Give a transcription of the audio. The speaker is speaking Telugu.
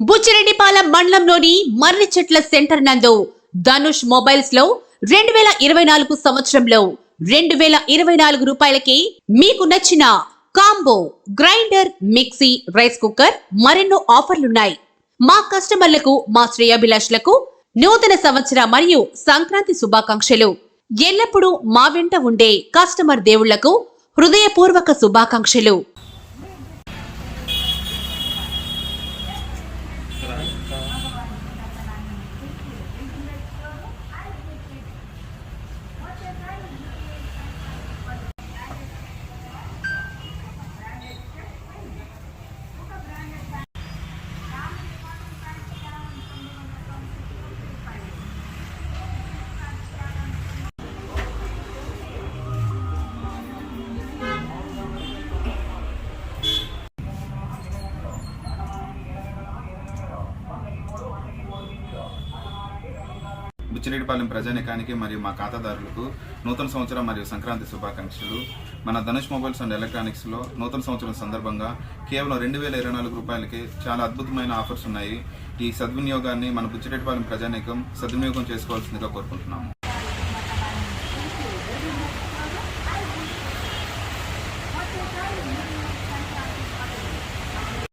బుచ్చిరెడ్డిపాలెం మండలంలోని మర్రి చెట్ల సెంటర్ నందు ధనుష్ మొబైల్స్లో రెండు వేల ఇరవై నాలుగు సంవత్సరంలో రెండు వేల ఇరవై నాలుగు రూపాయలకి మీకు నచ్చిన combo grinder mixie rice cooker మరెన్నో ఆఫర్లున్నాయి. మా కస్టమర్లకు మా శ్రేయాభిలాషులకు నూతన సంవత్సర మరియు సంక్రాంతి శుభాకాంక్షలు. ఎల్లప్పుడూ మా వెంట ఉండే కస్టమర్ దేవుళ్ళకు హృదయపూర్వక శుభాకాంక్షలు. బుచ్చిరెడ్డిపాలెం ప్రజానికానికి మరియు మా ఖాతాదారులకు నూతన సంవత్సరం మరియు సంక్రాంతి శుభాకాంక్షలు. మన ధనుష్ మొబైల్స్ అండ్ ఎలక్ట్రానిక్స్లో నూతన సంవత్సరం సందర్భంగా కేవలం రెండు వేల ఇరవై నాలుగు రూపాయలకి చాలా అద్భుతమైన ఆఫర్స్ ఉన్నాయి. ఈ సద్వినియోగాన్ని మన బుచ్చిరెడ్డిపాలెం ప్రజానికం సద్వినియోగం చేసుకోవాల్సిందిగా కోరుకుంటున్నాము.